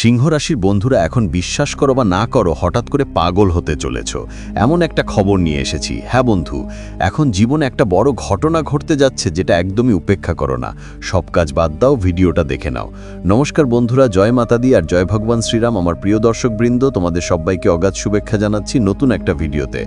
সিংহ রাশির বন্ধুরা এখন বিশ্বাস করো বা না করো, হঠাৎ করে পাগল হতে চলেছ। এমন একটা খবর নিয়ে এসেছি। হ্যাঁ বন্ধু, এখন জীবনে একটা বড় ঘটনা ঘটতে যাচ্ছে যেটা একদমই উপেক্ষা করো না। সব কাজ বাদ দাও, ভিডিওটা দেখে নাও। নমস্কার বন্ধুরা, জয় মাতাদি আর জয় ভগবান শ্রীরাম, আমার প্রিয় দর্শকবৃন্দ। তোমাদের সবাইকে অগাধ শুভেচ্ছা জানাচ্ছি নতুন একটা ভিডিওতে।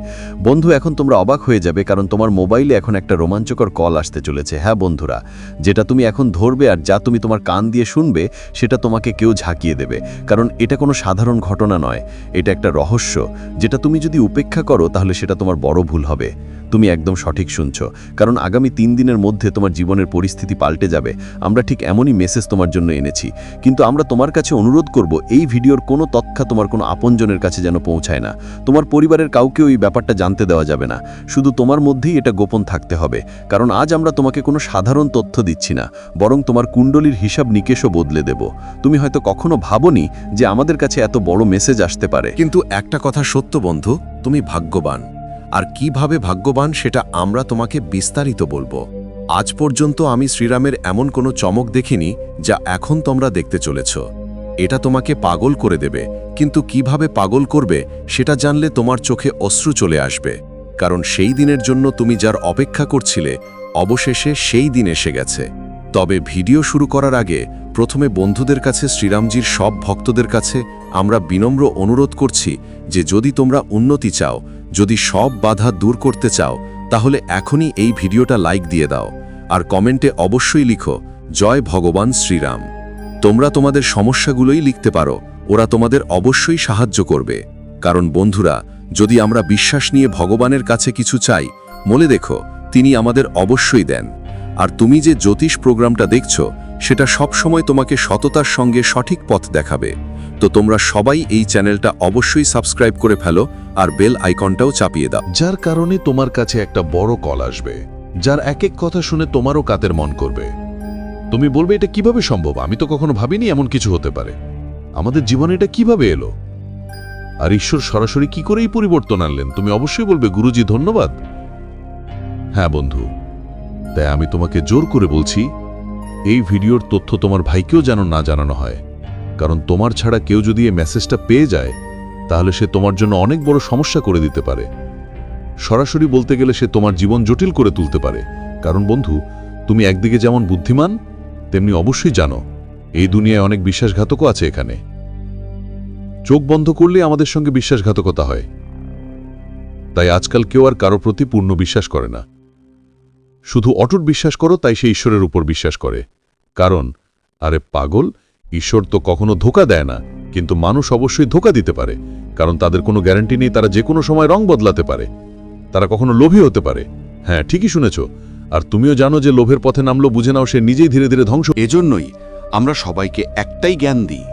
বন্ধু, এখন তোমরা অবাক হয়ে যাবে কারণ তোমার মোবাইলে এখন একটা রোমাঞ্চকর কল আসতে চলেছে। হ্যাঁ বন্ধুরা, যেটা তুমি এখন ধরবে আর যা তুমি তোমার কান দিয়ে শুনবে, সেটা তোমাকে কেউ ঝাঁকিয়ে দেবে। কারণ এটা কোনো সাধারণ ঘটনা নয়, এটা একটা রহস্য, যেটা তুমি যদি উপেক্ষা করো তাহলে সেটা তোমার বড় ভুল হবে। তুমি একদম সঠিক শুনছো। কারণ আগামী তিন দিনের মধ্যে তোমার জীবনের পরিস্থিতি পাল্টে যাবে। আমরা ঠিক এমনই মেসেজ তোমার জন্য এনেছি। কিন্তু আমরা তোমার কাছে অনুরোধ করব, এই ভিডিওর কোনো তথ্য তোমার কোনো আপনজনের কাছে যেন পৌঁছায় না। তোমার পরিবারের কাউকেও এই ব্যাপারটা জানতে দেওয়া যাবে না। শুধু তোমার মধ্যেই এটা গোপন থাকতে হবে। কারণ আজ আমরা তোমাকে কোনো সাধারণ তথ্য দিচ্ছি না, বরং তোমার কুণ্ডলীর হিসাব নিকেশও বদলে দেব। তুমি হয়তো কখনো ভাবনি যে আমাদের কাছে এত বড় মেসেজ আসতে পারে। কিন্তু একটা কথা সত্য বন্ধু, তুমি ভাগ্যবান। আর কীভাবে ভাগ্যবান সেটা আমরা তোমাকে বিস্তারিত বলব। আজ পর্যন্ত আমি শ্রীরামের এমন কোনো চমক দেখিনি যা এখন তোমরা দেখতে চলেছ। এটা তোমাকে পাগল করে দেবে, কিন্তু কীভাবে পাগল করবে সেটা জানলে তোমার চোখে অশ্রু চলে আসবে। কারণ সেই দিনের জন্য তুমি যার অপেক্ষা করছিলে, অবশেষে সেই দিন এসে গেছে। তবে ভিডিও শুরু করার আগে প্রথমে বন্ধুদের কাছে শ্রীরামজির সব ভক্তদের কাছে আমরা বিনম্র অনুরোধ করছি যে যদি তোমরা উন্নতি চাও যদি সব বাধা দূর করতে চাও, তাহলে এখনই এই ভিডিওটা লাইক দিয়ে দাও। আর কমেন্টে অবশ্যই লিখো, জয় ভগবান শ্রীরাম। তোমরা তোমাদের সমস্যাগুলোই লিখতে পারো, ওরা তোমাদের অবশ্যই সাহায্য করবে। কারণ বন্ধুরা, যদি আমরা বিশ্বাস নিয়ে ভগবানের কাছে কিছু চাই, মনে দেখো তিনি আমাদের অবশ্যই দেন। আর তুমি যে জ্যোতিষ প্রোগ্রামটা দেখছ, সেটা সবসময় তোমাকে সততার সঙ্গে সঠিক পথ দেখাবে। তো তোমরা সবাই এই চ্যানেলটা অবশ্যই সাবস্ক্রাইব করে ফেলো আর বেল আইকনটাও চাপিয়ে দাও। যার কারণে তোমার কাছে একটা বড় কল আসবে, যার এক এক কথা শুনে তোমারও কাতের মন করবে। তুমি বলবে, এটা কীভাবে সম্ভব? আমি তো কখনো ভাবিনি এমন কিছু হতে পারে। আমাদের জীবনে এটা কীভাবে এলো? আর ঈশ্বর সরাসরি কি করেই পরিবর্তন আনলেন? তুমি অবশ্যই বলবে, গুরুজি, ধন্যবাদ। হ্যাঁ বন্ধু, তাই আমি তোমাকে জোর করে বলছি, এই ভিডিওর তথ্য তোমার ভাইকেও যেন না জানানো হয়। কারণ তোমার ছাড়া কেউ যদি এই মেসেজটা পেয়ে যায়, তাহলে সে তোমার জন্য অনেক বড় সমস্যা করে দিতে পারে। সরাসরি বলতে গেলে সে তোমার জীবন জটিল করে তুলতে পারে। কারণ বন্ধু, তুমি একদিকে যেমন বুদ্ধিমান, তেমনি অবশ্যই জানো, এই দুনিয়ায় অনেক বিশ্বাসঘাতকও আছে এখানে। চোখ বন্ধ করলে আমাদের সঙ্গে বিশ্বাসঘাতকতা হয়। তাই আজকাল কেউ আর কারও প্রতি পূর্ণ বিশ্বাস করে না। শুধু অটুট বিশ্বাস করো, তাই সে ঈশ্বরের উপর বিশ্বাস করে। কারণ, আরে পাগল ঈশ্বর তো কখনো ধোকা দেয় না, কিন্তু মানুষ অবশ্যই ধোকা দিতে পারে, কারণ তাদের কোনো গ্যারান্টি নেই তারা যে কোনো সময় রং বদলাতে পারে। তারা কখনো লোভী হতে পারে। হ্যাঁ ঠিকই শুনেছ। আর তুমিও জানো যে লোভের পথে নামলো, বুঝে নাও সে নিজেই ধীরে ধীরে ধ্বংস এজন্যই আমরা সবাইকে একটাই জ্ঞান দিই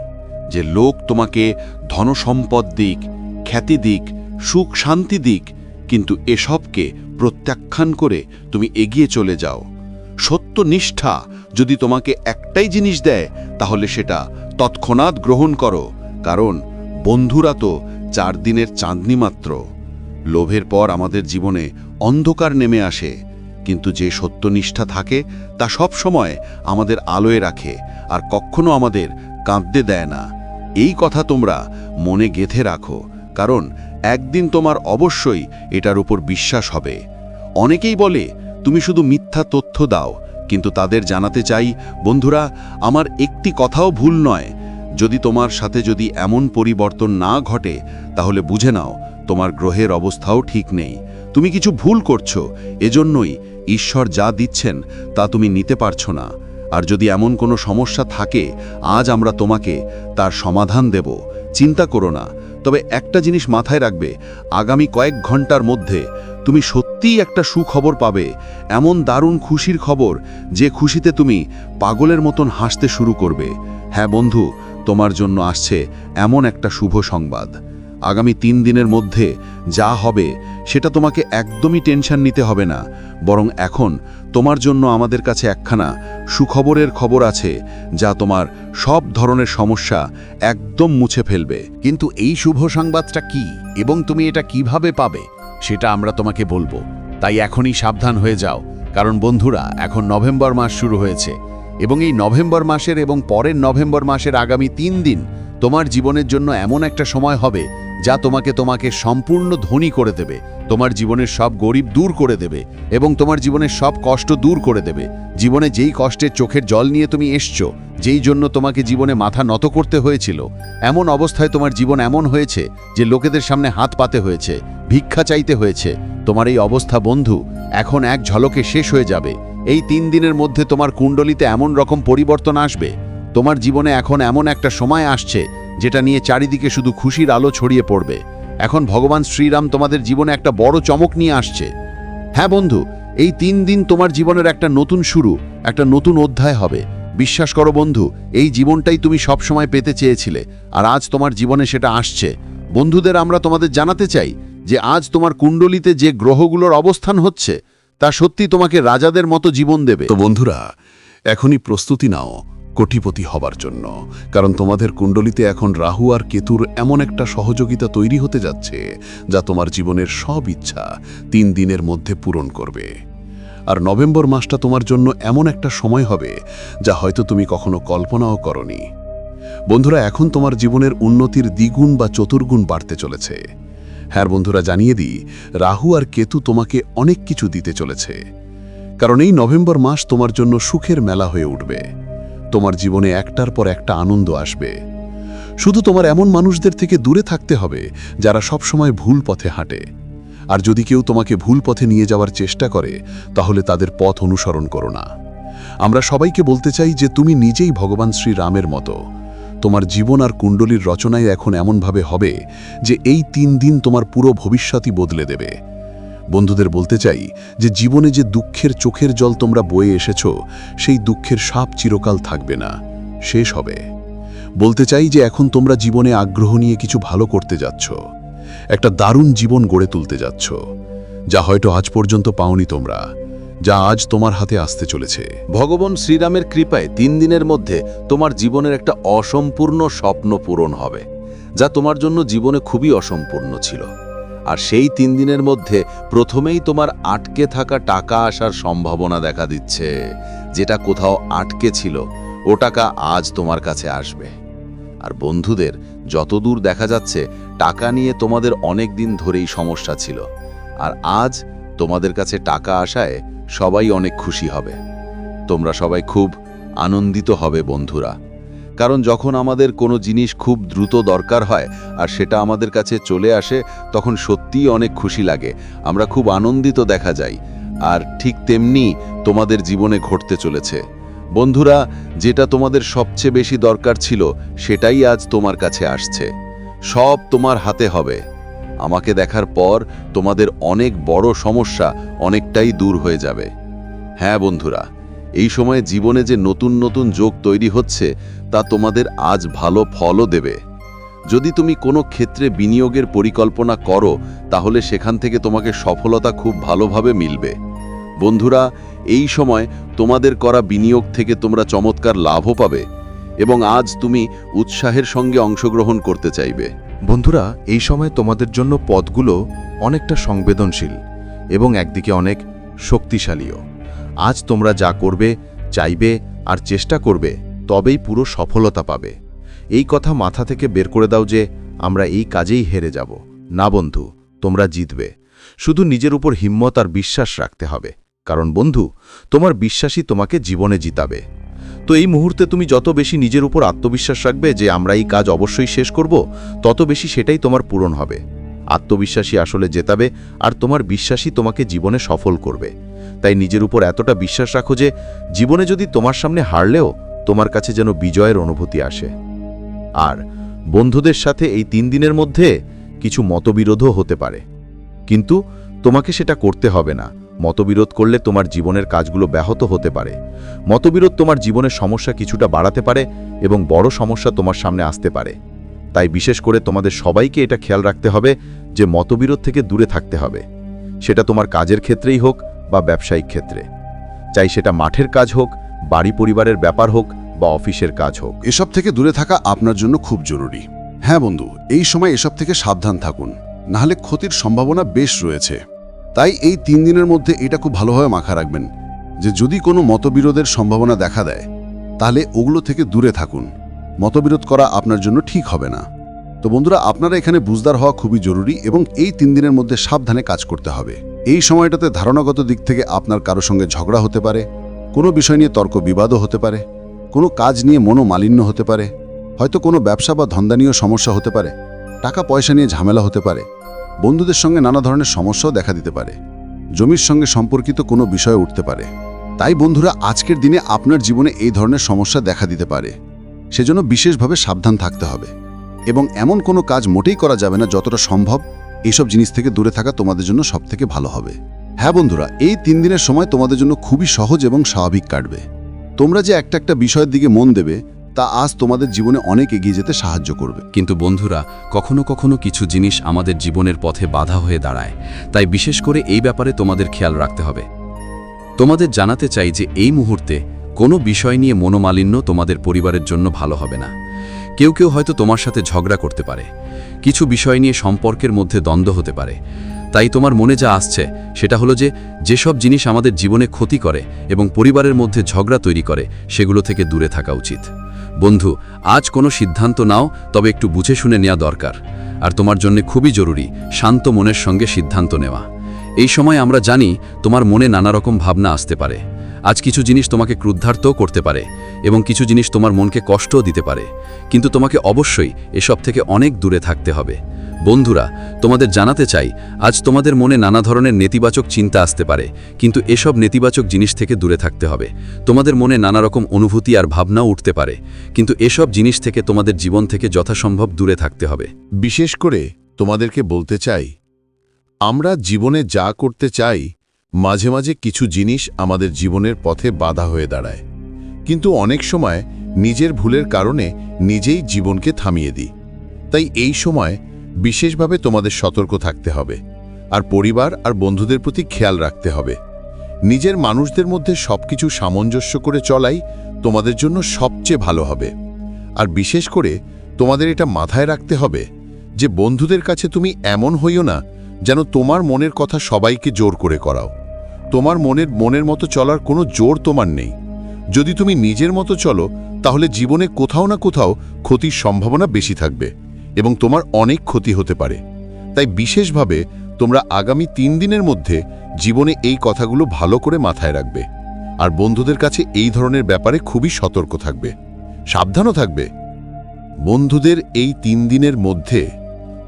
যে লোক তোমাকে ধনসম্পদ দিক, খ্যাতি দিক সুখ শান্তি দিক, কিন্তু এসবকে প্রত্যাখ্যান করে তুমি এগিয়ে চলে যাও। নিষ্ঠা। যদি তোমাকে একটাই জিনিস দেয়, তাহলে সেটা তৎক্ষণাৎ গ্রহণ করো, কারণ বন্ধুরা তো চার দিনের চাঁদনি মাত্র। লোভের পর আমাদের জীবনে অন্ধকার নেমে আসে, কিন্তু যে সত্যনিষ্ঠা থাকে, তা সব সময় আমাদের আলোয় রাখে, আর কখনো আমাদের কাঁদতে দেয় না। এই কথা তোমরা মনে গেথে রাখো, কারণ একদিন তোমার অবশ্যই এটার উপর বিশ্বাস হবে। অনেকেই বলে, তুমি শুধু মিথ্যা তথ্য দাও কিন্তু তাদের জানাতে চাই, বন্ধুরা, আমার একটি কথাও ভুল নয়। যদি তোমার সাথে যদি এমন পরিবর্তন না ঘটে, তাহলে বুঝে নাও, তোমার গ্রহের অবস্থাও ঠিক নেই। তুমি কিছু ভুল করছ, এজন্যই ঈশ্বর যা দিচ্ছেন, তা তুমি নিতে পারছ না। আর যদি এমন কোনো সমস্যা থাকে, আজ আমরা তোমাকে তার সমাধান দেব। চিন্তা করো না, তবে একটা জিনিস মাথায় রাখবে, আগামী কয়েক ঘণ্টার মধ্যে তুমি সত্যিই একটা সুখবর পাবে, এমন দারুণ খুশির খবর যে খুশিতে তুমি পাগলের মতন হাসতে শুরু করবে। হ্যাঁ বন্ধু, তোমার জন্য আসছে এমন একটা শুভ সংবাদ। আগামী তিন দিনের মধ্যে যা হবে, সেটা তোমাকে একদমই টেনশন নিতে হবে না, বরং এখন তোমার জন্য আমাদের কাছে একখানা সুখবরের খবর আছে, যা তোমার সব ধরনের সমস্যা একদম মুছে ফেলবে। কিন্তু এই শুভ সংবাদটা কি এবং তুমি এটা কীভাবে পাবে? সেটা আমরা তোমাকে বলব। তাই এখনই সাবধান হয়ে যাও, কারণ বন্ধুরা, এখন নভেম্বর মাস শুরু হয়েছে এবং এই নভেম্বর মাসের এবং পরের নভেম্বর মাসের আগামী তিন দিন তোমার জীবনের জন্য এমন একটা সময় হবে যা তোমাকে তোমাকে সম্পূর্ণ ধনী করে দেবে। তোমার জীবনের সব গরিব দূর করে দেবে এবং তোমার জীবনের সব কষ্ট দূর করে দেবে। জীবনে যেই কষ্টের চোখের জল নিয়ে তুমি এসছো, যেই জন্য তোমাকে জীবনে মাথা নত করতে হয়েছিল, এমন অবস্থায় তোমার জীবন এমন হয়েছে যে লোকেদের সামনে হাত পাতে হয়েছে, ভিক্ষা চাইতে হয়েছে। তোমার এই অবস্থা বন্ধু, এখন এক ঝলকে শেষ হয়ে যাবে। এই তিন দিনের মধ্যে তোমার কুণ্ডলিতে এমন রকম পরিবর্তন আসবে। তোমার জীবনে এখন এমন একটা সময় আসছে যেটা নিয়ে চারিদিকে শুধু খুশির আলো ছড়িয়ে পড়বে। এখন ভগবান শ্রীরাম তোমাদের জীবনে একটা বড় চমক নিয়ে আসছে। হ্যাঁ বন্ধু, এই তিন দিন তোমার জীবনের একটা নতুন শুরু, একটা নতুন অধ্যায় হবে। বিশ্বাস করো বন্ধু, এই জীবনটাই তুমি সবসময় পেতে চেয়েছিলে, আর আজ তোমার জীবনে সেটা আসছে। বন্ধুদের আমরা তোমাদের জানাতে চাই যে আজ তোমার কুণ্ডলিতে যে গ্রহগুলোর অবস্থান হচ্ছে, তা সত্যি তোমাকে রাজাদের মতো জীবন দেবে। তো বন্ধুরা, এখনই প্রস্তুতি নাও। কোটিপতি হবার জন্য, কারণ তোমাদের কুণ্ডলিতে এখন রাহু আর কেতুর এমন একটা সহযোগিতা তৈরি হতে যাচ্ছে, যা তোমার জীবনের সব ইচ্ছা তিন দিনের মধ্যে পূরণ করবে। আর নভেম্বর মাসটা তোমার জন্য এমন একটা সময় হবে, যা হয়তো তুমি কখনো কল্পনাও করনি। বন্ধুরা, এখন তোমার জীবনের উন্নতির দ্বিগুণ বা চতুর্গুণ বাড়তে চলেছে। হ্যাঁ বন্ধুরা, জানিয়ে দিই, রাহু আর কেতু তোমাকে অনেক কিছু দিতে চলেছে। কারণ এই নভেম্বর মাস তোমার জন্য সুখের মেলা হয়ে উঠবে। তোমার জীবনে একটার পর একটা আনন্দ আসবে। শুধু তোমার এমন মানুষদের থেকে দূরে থাকতে হবে, যারা সবসময় ভুল পথে হাঁটে। আর যদি কেউ তোমাকে ভুল পথে নিয়ে যাওয়ার চেষ্টা করে, তাহলে তাদের পথ অনুসরণ করো না। আমরা সবাইকে বলতে চাই যে তুমি নিজেই ভগবান শ্রীরামের মতো। তোমার জীবন আর কুণ্ডলীর রচনায় এখন এমনভাবে হবে যে এই তিন দিন তোমার পুরো ভবিষ্যৎই বদলে দেবে। বন্ধুদের বলতে চাই যে জীবনে যে দুঃখের চোখের জল তোমরা বয়ে এসেছ, সেই দুঃখের সাপ চিরকাল থাকবে না। শেষ হবে। বলতে চাই যে এখন তোমরা জীবনে আগ্রহ নিয়ে কিছু ভালো করতে যাচ্ছ। একটা দারুণ জীবন গড়ে তুলতে যাচ্ছ, যা হয়তো আজ পর্যন্ত পাওনি তোমরা, যা আজ তোমার হাতে আসতে চলেছে। ভগবান শ্রীরামের কৃপায় তিন দিনের মধ্যে তোমার জীবনের একটা অসম্পূর্ণ স্বপ্ন পূরণ হবে, যা তোমার জন্য জীবনে খুবই অসম্পূর্ণ ছিল। আর সেই তিন দিনের মধ্যে প্রথমেই তোমার আটকে থাকা টাকা আসার সম্ভাবনা দেখা দিচ্ছে। যেটা কোথাও আটকে ছিল, ও টাকা আজ তোমার কাছে আসবে। আর বন্ধুদের, যতদূর দেখা যাচ্ছে, টাকা নিয়ে তোমাদের অনেক দিন ধরেই সমস্যা ছিল। আর আজ তোমাদের কাছে টাকা আসায় সবাই অনেক খুশি হবে। তোমরা সবাই খুব আনন্দিত হবে বন্ধুরা। কারণ যখন আমাদের কোনো জিনিস খুব দ্রুত দরকার হয় আর সেটা আমাদের কাছে চলে আসে, তখন সত্যিই অনেক খুশি লাগে। আমরা খুব আনন্দিত দেখা যাই আর ঠিক তেমনি তোমাদের জীবনে ঘটতে চলেছে। বন্ধুরা, যেটা তোমাদের সবচেয়ে বেশি দরকার ছিল, সেটাই আজ তোমার কাছে আসছে। সব তোমার হাতে হবে। আমাকে দেখার পর তোমাদের অনেক বড় সমস্যা অনেকটাই দূর হয়ে যাবে। হ্যাঁ বন্ধুরা, এই সময়ে জীবনে যে নতুন নতুন যোগ তৈরি হচ্ছে তা তোমাদের আজ ভালো ফলও দেবে। যদি তুমি কোনো ক্ষেত্রে বিনিয়োগের পরিকল্পনা করো, তাহলে সেখান থেকে তোমাকে সফলতা খুব ভালোভাবে মিলবে। বন্ধুরা, এই সময় তোমাদের করা বিনিয়োগ থেকে তোমরা চমৎকার লাভও পাবে এবং আজ তুমি উৎসাহের সঙ্গে অংশগ্রহণ করতে চাইবে। বন্ধুরা, এই সময় তোমাদের জন্য পদগুলো অনেকটা সংবেদনশীল এবং একদিকে অনেক শক্তিশালীও। আজ তোমরা যা করবে, চাইবে আর চেষ্টা করবে তবেই পুরো সফলতা পাবে। এই কথা মাথা থেকে বের করে দাও যে, আমরা এই কাজেই হেরে যাব। না বন্ধু, তোমরা জিতবে। শুধু নিজের উপর হিম্মত আর বিশ্বাস রাখতে হবে। কারণ বন্ধু, তোমার বিশ্বাসই তোমাকে জীবনে জিতাবে। তো এই মুহূর্তে তুমি যত বেশি নিজের উপর আত্মবিশ্বাস রাখবে যে, আমরা এই কাজ অবশ্যই শেষ করব, তত বেশি সেটাই তোমার পূরণ হবে। আত্মবিশ্বাসী আসলে জেতাবে, আর তোমার বিশ্বাসই তোমাকে জীবনে সফল করবে। তাই নিজের উপর এতটা বিশ্বাস রাখো যে, জীবনে যদি তোমার সামনে হারলেও তোমার কাছে যেন বিজয়ের অনুভূতি আসে। আর বন্ধুদের সাথে এই তিন দিনের মধ্যে কিছু মতবিরোধও হতে পারে। কিন্তু তোমাকে সেটা করতে হবে না। মতবিরোধ করলে তোমার জীবনের কাজগুলো ব্যাহত হতে পারে। মতবিরোধ তোমার জীবনের সমস্যা কিছুটা বাড়াতে পারে এবং বড় সমস্যা তোমার সামনে আসতে পারে। তাই বিশেষ করে তোমাদের সবাইকে এটা খেয়াল রাখতে হবে যে মতবিরোধ থেকে দূরে থাকতে হবে। সেটা তোমার কাজের ক্ষেত্রেই হোক বা ব্যবসায়িক ক্ষেত্রে। চাই সেটা মাঠের কাজ হোক বাড়ি পরিবারের ব্যাপার হোক বা অফিসের কাজ হোক। এসব থেকে দূরে থাকা আপনার জন্য খুব জরুরি। হ্যাঁ বন্ধু, এই সময় এসব থেকে সাবধান থাকুন। নাহলে ক্ষতির সম্ভাবনা বেশ রয়েছে। তাই এই তিন দিনের মধ্যে এটা খুব ভালোভাবে মাখা রাখবেন যে যদি কোনো মতবিরোধের সম্ভাবনা দেখা দেয়, তাহলে ওগুলো থেকে দূরে থাকুন। মতবিরোধ করা আপনার জন্য ঠিক হবে না। তো বন্ধুরা, আপনারা এখানে বুঝদার হওয়া খুবই জরুরি এবং এই তিন দিনের মধ্যে সাবধানে কাজ করতে হবে। এই সময়টাতে ধারণাগত দিক থেকে আপনার কারও সঙ্গে ঝগড়া হতে পারে কোনো বিষয় নিয়ে তর্ক বিবাদও হতে পারে, কোনো কাজ নিয়ে মনোমালিন্য হতে পারে, হয়তো কোনো ব্যবসা বা ধন্দা নিয়েও সমস্যা হতে পারে টাকা পয়সা নিয়ে ঝামেলা হতে পারে, বন্ধুদের সঙ্গে নানা ধরনের সমস্যাও দেখা দিতে পারে, জমির সঙ্গে সম্পর্কিত কোনো বিষয় উঠতে পারে। তাই বন্ধুরা, আজকের দিনে আপনার জীবনে এই ধরনের সমস্যা দেখা দিতে পারে। সেজন্য বিশেষভাবে সাবধান থাকতে হবে। এবং এমন কোনো কাজ মোটেই করা যাবে না যতটা সম্ভব এইসব জিনিস থেকে দূরে থাকা তোমাদের জন্য সবথেকে ভালো হবে। হ্যাঁ বন্ধুরা, এই তিন দিনের সময় তোমাদের জন্য খুবই সহজ এবং স্বাভাবিক কাটবে। তোমরা যে একটা একটা বিষয়ের দিকে মন দেবে, তা আজ তোমাদের জীবনে অনেক এগিয়ে যেতে সাহায্য করবে। কিন্তু বন্ধুরা, কখনো কখনো কিছু জিনিস আমাদের জীবনের পথে বাধা হয়ে দাঁড়ায়। তাই বিশেষ করে এই ব্যাপারে তোমাদের খেয়াল রাখতে হবে। তোমাদের জানাতে চাই যে এই মুহূর্তে কোনো বিষয় নিয়ে মনোমালিন্য তোমাদের পরিবারের জন্য ভালো হবে না। কেউ কেউ হয়তো তোমার সাথে ঝগড়া করতে পারে। কিছু বিষয় নিয়ে সম্পর্কের মধ্যে দ্বন্দ্ব হতে পারে। তাই তোমার মনে যা আসছে, সেটা হলো যে, যেসব জিনিস আমাদের জীবনে ক্ষতি করে এবং পরিবারের মধ্যে ঝগড়া তৈরি করে, সেগুলো থেকে দূরে থাকা উচিত। বন্ধু, আজ কোনো সিদ্ধান্ত নাও, তবে একটু বুঝে শুনে নেওয়া দরকার। আর তোমার জন্য খুবই জরুরি, শান্ত মনের সঙ্গে সিদ্ধান্ত নেওয়া। এই সময় আমরা জানি, তোমার মনে নানা রকম ভাবনা আসতে পারে। আজ কিছু জিনিস তোমাকে ক্রুদ্ধার্তও করতে পারে এবং কিছু জিনিস তোমার মনকে কষ্টও দিতে পারে। কিন্তু তোমাকে অবশ্যই এসব থেকে অনেক দূরে থাকতে হবে। বন্ধুরা, তোমাদের জানাতে চাই, আজ তোমাদের মনে নানা ধরনের নেতিবাচক চিন্তা আসতে পারে, কিন্তু এসব নেতিবাচক জিনিস থেকে দূরে থাকতে হবে। তোমাদের মনে নানা রকম অনুভূতি আর ভাবনাও উঠতে পারে, কিন্তু এসব জিনিস থেকে তোমাদের জীবন থেকে যথাসম্ভব দূরে থাকতে হবে। বিশেষ করে তোমাদেরকে বলতে চাই, আমরা জীবনে যা করতে চাই মাঝে মাঝে কিছু জিনিস আমাদের জীবনের পথে বাধা হয়ে দাঁড়ায়। কিন্তু অনেক সময় নিজের ভুলের কারণে নিজেই জীবনকে থামিয়ে দিই। তাই এই সময় বিশেষভাবে তোমাদের সতর্ক থাকতে হবে আর পরিবার আর বন্ধুদের প্রতি খেয়াল রাখতে হবে। নিজের মানুষদের মধ্যে সবকিছু সামঞ্জস্য করে চলাই তোমাদের জন্য সবচেয়ে ভালো হবে। আর বিশেষ করে তোমাদের এটা মাথায় রাখতে হবে যে বন্ধুদের কাছে তুমি এমন হইও না যেন তোমার মনের কথা সবাইকে জোর করে করাও। তোমার মনের মনের মতো চলার কোনো জোর তোমার নেই। যদি তুমি নিজের মতো চলো, তাহলে জীবনে কোথাও না কোথাও ক্ষতির সম্ভাবনা বেশি থাকবে এবং তোমার অনেক ক্ষতি হতে পারে। তাই বিশেষভাবে তোমরা আগামী তিন দিনের মধ্যে জীবনে এই কথাগুলো ভালো করে মাথায় রাখবে। আর বন্ধুদের কাছে এই ধরনের ব্যাপারে খুবই সতর্ক থাকবে। সাবধানও থাকবে। বন্ধুদের এই তিন দিনের মধ্যে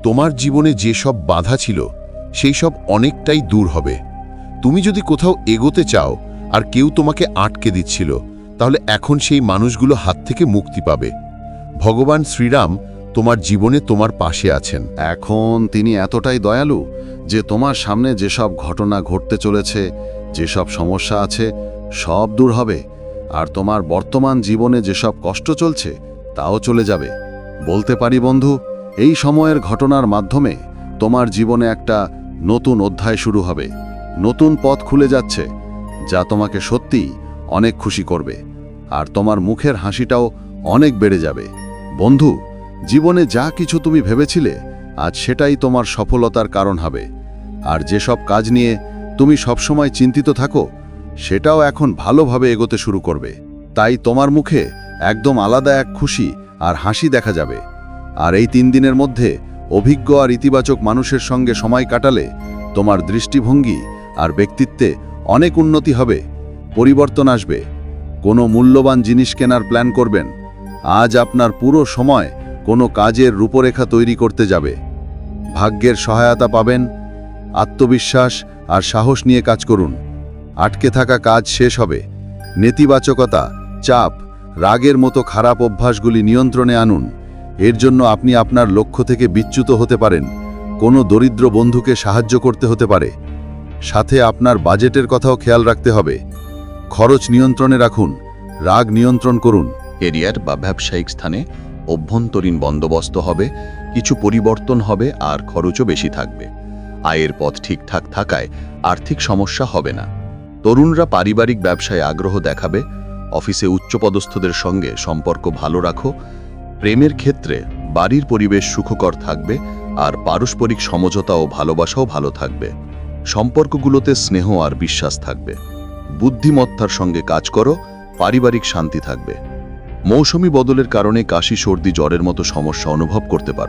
তোমার জীবনে যেসব বাধা ছিল, সেই সব অনেকটাই দূর হবে। তুমি যদি কোথাও এগোতে চাও আর কেউ তোমাকে আটকে দিচ্ছিল, তাহলে এখন সেই মানুষগুলো হাত থেকে মুক্তি পাবে। ভগবান শ্রীরাম তোমার জীবনে তোমার পাশে আছেন। এখন তিনি এতটাই দয়ালু যে তোমার সামনে যেসব ঘটনা ঘটতে চলেছে, যেসব সমস্যা আছে, সব দূর হবে। আর তোমার বর্তমান জীবনে যেসব কষ্ট চলছে, তাও চলে যাবে। বলতে পারি বন্ধু, এই সময়ের ঘটনার মাধ্যমে তোমার জীবনে একটা নতুন অধ্যায় শুরু হবে। নতুন পথ খুলে যাচ্ছে, যা তোমাকে সত্যিই অনেক খুশি করবে। আর তোমার মুখের হাসিটাও অনেক বেড়ে যাবে। বন্ধু, জীবনে যা কিছু তুমি ভেবেছিলে, আজ সেটাই তোমার সফলতার কারণ হবে। আর যেসব কাজ নিয়ে তুমি সবসময় চিন্তিত থাকো, সেটাও এখন ভালোভাবে এগোতে শুরু করবে। তাই তোমার মুখে একদম আলাদা এক খুশি আর হাসি দেখা যাবে। আর এই তিন দিনের মধ্যে অভিজ্ঞ আর ইতিবাচক মানুষের সঙ্গে সময় কাটালে তোমার দৃষ্টিভঙ্গি আর ব্যক্তিত্বে অনেক উন্নতি হবে, পরিবর্তন আসবে। কোনো মূল্যবান জিনিস কেনার প্ল্যান করবেন, আজ আপনার পুরো সময় কোনো কাজের রূপরেখা তৈরি করতে যাবে। ভাগ্যের সহায়তা পাবেন, আত্মবিশ্বাস আর সাহস নিয়ে কাজ করুন। আটকে থাকা কাজ শেষ হবে, নেতিবাচকতা, চাপ, রাগের মতো খারাপ অভ্যাসগুলি নিয়ন্ত্রণে আনুন। এর জন্য আপনি আপনার লক্ষ্য থেকে বিচ্যুত হতে পারেন, কোনো দরিদ্র বন্ধুকে সাহায্য করতে হতে পারে। সাথে আপনার বাজেটের কথাও খেয়াল রাখতে হবে। খরচ নিয়ন্ত্রণে রাখুন, রাগ নিয়ন্ত্রণ করুন। এরিয়ার বা ব্যবসায়িক স্থানে অভ্যন্তরীণ বন্দোবস্ত হবে, কিছু পরিবর্তন হবে আর খরচও বেশি থাকবে। আয়ের পথ ঠিকঠাক থাকায় আর্থিক সমস্যা হবে না। তরুণরা পারিবারিক ব্যবসায় আগ্রহ দেখাবে, অফিসে উচ্চপদস্থদের সঙ্গে সম্পর্ক ভালো রাখো, প্রেমের ক্ষেত্রে বাড়ির পরিবেশ সুখকর থাকবে আর পারস্পরিক সমঝোতা ও ভালোবাসাও ভালো থাকবে। সম্পর্কগুলোতে স্নেহ আর বিশ্বাস থাকবে। বুদ্ধিমত্তার সঙ্গে কাজ করো, পারিবারিক শান্তি থাকবে। মৌসুমি বদলের কারণে কাশি সর্দি জ্বরের মতো সমস্যা অনুভব করতে পারো।